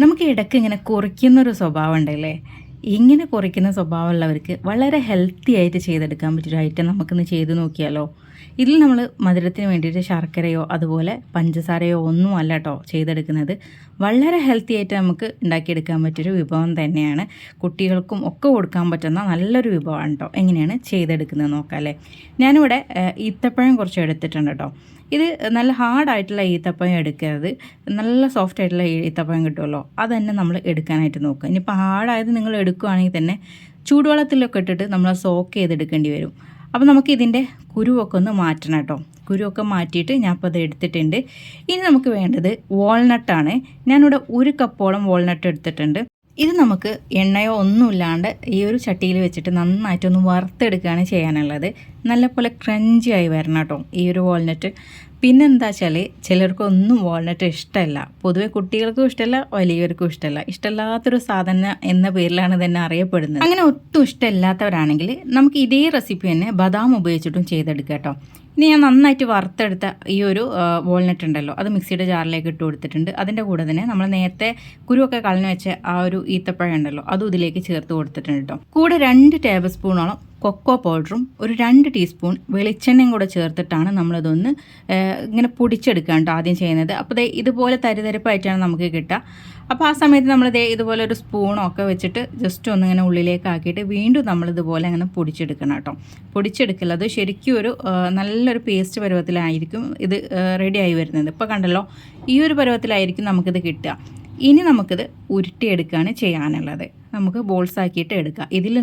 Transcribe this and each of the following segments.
നമുക്ക് ഇടയ്ക്ക് ഇങ്ങനെ കുറിക്കുന്നൊരു സ്വഭാവം ഉണ്ടല്ലേ ഇങ്ങനെ കുറിക്കുന്ന സ്വഭാവമുള്ളവർക്ക് വളരെ ഹെൽത്തി ആയിട്ട് ചെയ്തെടുക്കാൻ പറ്റിയൊരു ഐറ്റം നമുക്കിന്ന് ചെയ്ത് നോക്കിയാലോ? ഇതിൽ നമ്മൾ മധുരത്തിന് വേണ്ടിയിട്ട് ശർക്കരയോ അതുപോലെ പഞ്ചസാരയോ ഒന്നും അല്ല കേട്ടോ ചെയ്തെടുക്കുന്നത്. വളരെ ഹെൽത്തി ആയിട്ട് നമുക്ക് ഉണ്ടാക്കിയെടുക്കാൻ പറ്റിയൊരു വിഭവം തന്നെയാണ്. കുട്ടികൾക്കും ഒക്കെ കൊടുക്കാൻ പറ്റുന്ന നല്ലൊരു വിഭവമാണ് കേട്ടോ എങ്ങനെയാണ് ചെയ്തെടുക്കുന്നത് നോക്കാം അല്ലേ? ഞാനിവിടെ ഈത്തപ്പഴം കുറച്ച് എടുത്തിട്ടുണ്ട് കേട്ടോ ഇത് നല്ല ഹാർഡായിട്ടുള്ള ഈത്തപ്പഴം എടുക്കരുത്. നല്ല സോഫ്റ്റ് ആയിട്ടുള്ള ഈത്തപ്പഴം കിട്ടുമല്ലോ അത് തന്നെ നമ്മൾ എടുക്കാനായിട്ട് നോക്കുക. ഇനിയിപ്പോൾ ഹാർഡായത് നിങ്ങൾ എടുക്കുകയാണെങ്കിൽ തന്നെ ചൂടുവെള്ളത്തിലൊക്കെ ഇട്ടിട്ട് നമ്മൾ സോക്ക് ചെയ്തെടുക്കേണ്ടി വരും. അപ്പോൾ നമുക്ക് ഇതിന്റെ കുരുവൊക്കെ ഒന്ന് മാറ്റണം കേട്ടോ. കുരുവൊക്കെ മാറ്റിയിട്ട് ഞാൻ അപ്പോൾ അത് എടുത്തിട്ടുണ്ട്. ഇനി നമുക്ക് വേണ്ടത് വാൾനട്ടാണ് ഞാനിവിടെ ഒരു കപ്പോളം വാൾനട്ട് എടുത്തിട്ടുണ്ട്. ഇത് നമുക്ക് എണ്ണയോ ഒന്നും ഒന്നുമില്ലാണ്ട് ഈ ഒരു ചട്ടിയിൽ വെച്ചിട്ട് നന്നായിട്ടൊന്ന് വറുത്തെടുക്കുകയാണ് ചെയ്യാനുള്ളത്. നല്ലപോലെ ക്രഞ്ചി ആയി വരണം കേട്ടോ ഈ ഒരു വാൾനട്ട് പിന്നെ എന്താ വെച്ചാൽ ചിലർക്കൊന്നും വാൾനട്ട് ഇഷ്ടമല്ല പൊതുവെ കുട്ടികൾക്കും ഇഷ്ടമല്ല വലിയവർക്കും ഇഷ്ടമല്ല ഇഷ്ടമില്ലാത്തൊരു സാധനം എന്ന പേരിലാണ് തന്നെ അറിയപ്പെടുന്നത്. അങ്ങനെ ഒട്ടും ഇഷ്ടമില്ലാത്തവരാണെങ്കിൽ നമുക്ക് ഇതേ റെസിപ്പി തന്നെ ബദാം ഉപയോഗിച്ചിട്ടും ചെയ്തെടുക്കാം കേട്ടോ. ഇനി ഞാൻ നന്നായിട്ട് വറുത്തെടുത്ത ഈ ഒരു വാൾനട്ട് ഉണ്ടല്ലോ അത് മിക്സിയുടെ ജാറിലേക്ക് ഇട്ട് കൊടുത്തിട്ടുണ്ട്. അതിന്റെ കൂടെ തന്നെ നമ്മൾ നേരത്തെ കുരുവൊക്കെ കളഞ്ഞു വെച്ച ആ ഒരു ഈത്തപ്പഴം ഉണ്ടല്ലോ അതും ഇതിലേക്ക് ചേർത്ത് കൊടുത്തിട്ടുണ്ട് കേട്ടോ. കൂടെ രണ്ട് ടേബിൾ സ്പൂണോളം കൊക്കോ പൗഡറും ഒരു രണ്ട് ടീസ്പൂൺ വെളിച്ചെണ്ണയും കൂടെ ചേർത്തിട്ടാണ് നമ്മളിതൊന്ന് ഇങ്ങനെ പൊടിച്ചെടുക്കുക ആദ്യം ചെയ്യുന്നത്. അപ്പോൾ ദേ ഇതുപോലെ തരിതരിപ്പായിട്ടാണ് നമുക്ക് കിട്ടുക. അപ്പോൾ ആ സമയത്ത് നമ്മൾ ദേ ഇതുപോലെ ഒരു സ്പൂണോ ഒക്കെ വെച്ചിട്ട് ജസ്റ്റ് ഒന്ന് ഇങ്ങനെ ഉള്ളിലേക്ക് ആക്കിയിട്ട് വീണ്ടും നമ്മൾ ഇതുപോലെ അങ്ങനെ പൊടിച്ചെടുക്കണം കേട്ടോ. പൊടിച്ചെടുക്കില്ല അത് ശരിക്കും ഒരു നല്ലൊരു പേസ്റ്റ് പരുവത്തിലായിരിക്കും ഇത് റെഡിയായി വരുന്നത്. ഇപ്പോൾ കണ്ടല്ലോ ഈ ഒരു പരുവത്തിലായിരിക്കും നമുക്കിത് കിട്ടുക. ഇനി നമുക്കിത് ഉരുട്ടിയെടുക്കുകയാണ് ചെയ്യാനുള്ളത്. നമുക്ക് ബോൾസ് ആക്കിയിട്ട് എടുക്കാം. ഇതിൽ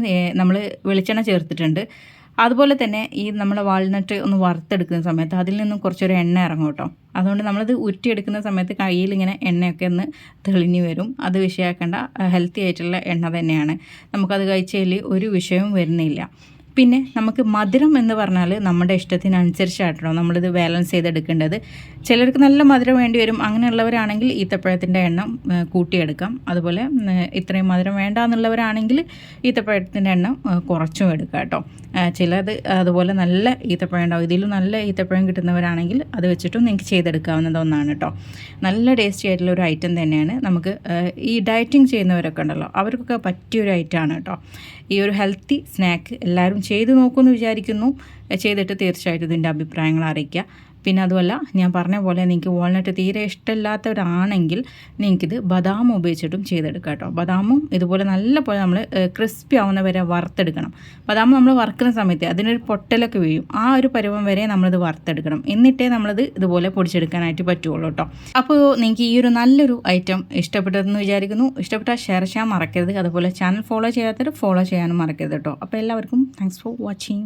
നമ്മൾ വെളിച്ചെണ്ണ ചേർത്തിട്ടുണ്ട്. അതുപോലെ തന്നെ ഈ നമ്മൾ വാൾനട്ട് ഒന്ന് വറുത്തെടുക്കുന്ന സമയത്ത് അതിൽ നിന്നും കുറച്ചൊരു എണ്ണ ഇറങ്ങും കേട്ടോ. അതുകൊണ്ട് നമ്മളത് ഉരുട്ടിയെടുക്കുന്ന സമയത്ത് കയ്യിൽ ഇങ്ങനെ എണ്ണയൊക്കെ ഒന്ന് തെളിഞ്ഞു വരും. അത് വിഷയമാക്കേണ്ട ഹെൽത്തി ആയിട്ടുള്ള എണ്ണ തന്നെയാണ്. നമുക്കത് കഴിച്ചതിൽ ഒരു വിഷയവും വരുന്നില്ല. പിന്നെ നമുക്ക് മധുരം എന്ന് പറഞ്ഞാൽ നമ്മുടെ ഇഷ്ടത്തിനനുസരിച്ചാട്ടോ നമ്മളിത് ബാലൻസ് ചെയ്തെടുക്കേണ്ടത്? ചിലർക്ക് നല്ല മധുരം വേണ്ടി വരും. അങ്ങനെയുള്ളവരാണെങ്കിൽ ഈത്തപ്പഴത്തിന്റെ എണ്ണം കൂട്ടിയെടുക്കാം. അതുപോലെ ഇത്രയും മധുരം വേണ്ട എന്നുള്ളവരാണെങ്കിൽ ഈത്തപ്പഴത്തിന്റെ എണ്ണം കുറച്ചും എടുക്കാം കേട്ടോ. ചിലത് അതുപോലെ നല്ല ഈത്തപ്പഴം ഉണ്ടാവും. ഇതിലും നല്ല ഈത്തപ്പഴം കിട്ടുന്നവരാണെങ്കിൽ അത് വെച്ചിട്ടും നിങ്ങൾക്ക് ചെയ്തെടുക്കാവുന്നത് ഒന്നാണ് കേട്ടോ നല്ല ടേസ്റ്റി ആയിട്ടുള്ള ഒരു ഐറ്റം തന്നെയാണ്. നമുക്ക് ഈ ഡയറ്റിംഗ് ചെയ്യുന്നവരൊക്കെ ഉണ്ടല്ലോ അവർക്കൊക്കെ പറ്റിയൊരു ഐറ്റമാണ് കേട്ടോ ഈ ഒരു ഹെൽത്തി സ്നാക്ക് എല്ലാവരും ചെയ്ത് നോക്കുമെന്ന് വിചാരിക്കുന്നു. ചെയ്തിട്ട് തീർച്ചയായിട്ടും ഇതിന്റെ അഭിപ്രായങ്ങൾ അറിയിക്കുക. പിന്നെ അതുമല്ല ഞാൻ പറഞ്ഞ പോലെ നിങ്ങൾക്ക് വാൾനട്ട് തീരെ ഇഷ്ടമില്ലാത്തവരാണെങ്കിൽ നിങ്ങൾക്കിത് ബദാം ഉപയോഗിച്ചിട്ടും ചെയ്തെടുക്കാം കേട്ടോ. ബദാമും ഇതുപോലെ നല്ല പോലെ നമ്മൾ ക്രിസ്പി ആവുന്ന വരെ വറുത്തെടുക്കണം. ബദാം നമ്മൾ വറുക്കുന്ന സമയത്ത് അതിനൊരു പൊട്ടലൊക്കെ വീഴും. ആ ഒരു പരുവം വരെ നമ്മളിത് വറുത്തെടുക്കണം. എന്നിട്ടേ നമ്മളിത് ഇതുപോലെ പൊടിച്ചെടുക്കാനായിട്ട് പറ്റുള്ളൂ കേട്ടോ. അപ്പോൾ നിങ്ങൾക്ക് ഈ ഒരു നല്ലൊരു ഐറ്റം ഇഷ്ടപ്പെട്ടതെന്ന് വിചാരിക്കുന്നു. ഇഷ്ടപ്പെട്ടാൽ ഷെയർ ചെയ്യാൻ മറക്കരുത്. അതുപോലെ ചാനൽ ഫോളോ ചെയ്യാത്തവർ ഫോളോ ചെയ്യാനും മറക്കരുത് കേട്ടോ. അപ്പോൾ എല്ലാവർക്കും താങ്ക്സ് ഫോർ വാച്ചിങ്